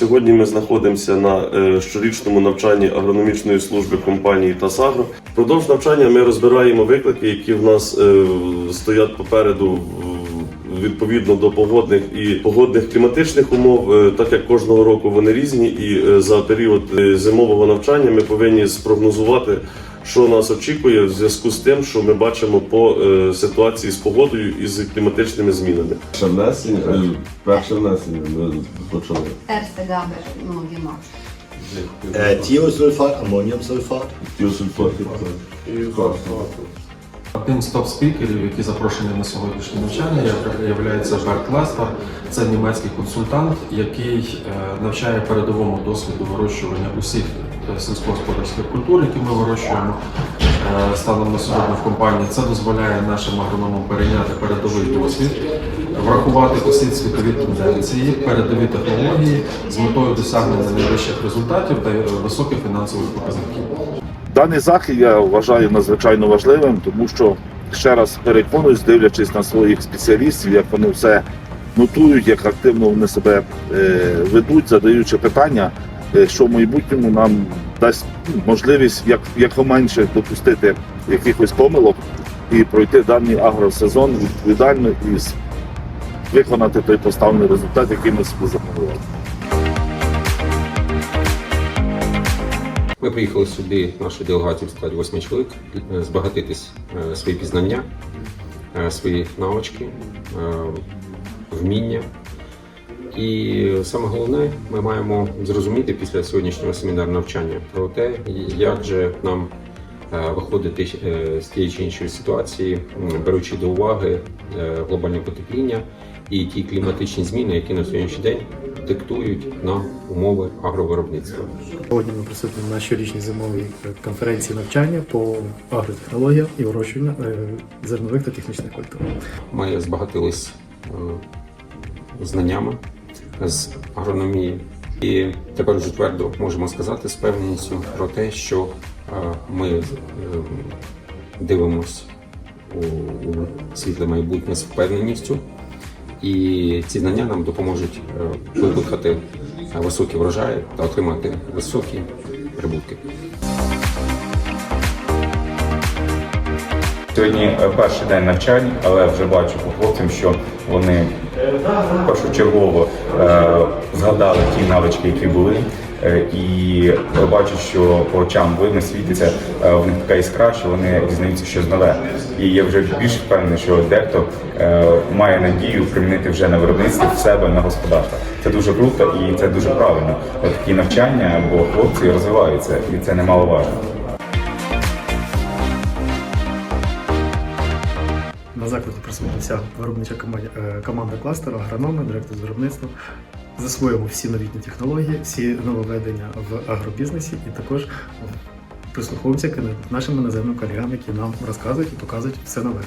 Сьогодні ми знаходимося на е, щорічному навчанні агрономічної служби компанії «Тасагро». Впродовж навчання ми розбираємо виклики, які в нас е, стоять попереду відповідно до погодних і погодних кліматичних умов. Е, Так як кожного року вони різні, і за період зимового навчання ми повинні спрогнозувати. Що нас очікує в зв'язку з тим, що ми бачимо по е, ситуації з погодою і з кліматичними змінами? Перше внесення, е, перше внесення ми почали. Erste Gabe, ну, віно. Äh, Thiosulfat, Ammoniumsulfat. Тіосульфат. Одним з топ-спікерів, які запрошені на сьогоднішнє навчання, являється Берт Лестер. Це німецький консультант, який е, навчає передовому досвіду вирощування усіх сільськогосподарських культур, які ми вирощуємо е, станом на сьогодні в компанії. Це дозволяє нашим агрономам перейняти передовий досвід, врахувати усі світові тенденції, передові технології з метою досягнення найвищих результатів та е, високих фінансових показників. Даний захід я вважаю надзвичайно важливим, тому що ще раз переконуюсь, дивлячись на своїх спеціалістів, як вони все нотують, як активно вони себе е, ведуть, задаючи питання, е, що в майбутньому нам дасть можливість як, якоменше допустити якихось помилок і пройти даний агросезон відповідально і виконати той поставлений результат, який ми собі запланували. Ми приїхали сюди, нашу делегацію в складі чоловік, е, збагатитись е, свої пізнання, е, свої навички, е, вміння. І саме головне, ми маємо зрозуміти після сьогоднішнього семінарного навчання про те, як же нам е, виходити е, з тієї чи іншої ситуації, беручи до уваги е, глобальне потепління і ті кліматичні зміни, які на сьогоднішній день диктують нам умови агровиробництва. Сьогодні ми присутні на щорічній зимовій конференції навчання по агротехнологіям і вирощуванню зернових та технічних культур. Ми збагатились знаннями з агрономії, і тепер вже твердо можемо сказати з певністю про те, що е, ми е, дивимось у, світле майбутнє з впевненістю, і ці знання нам допоможуть е, викликати високі врожаї та отримати високі прибутки. Сьогодні е, перший день навчань, але вже бачу по хлопцям, що вони першочергово е, згадали ті навички, які були. Е, І бачу, що по очам видно світиться, в них така іскра, що вони дізнаються щось нове. І я вже більш впевнений, що дехто має надію примінити вже на виробництві в себе на господарство. Це дуже круто і це дуже правильно. Такі навчання, бо хлопці розвиваються, і це немаловажно. На закладі присутня вся виробнича е, команда кластеру, агрономи, директор з виробництва. Засвоїмо всі новітні технології, всі нововведення в агробізнесі і також прислуховуємося к нашим іноземним колегам, які нам розказують і показують все нове.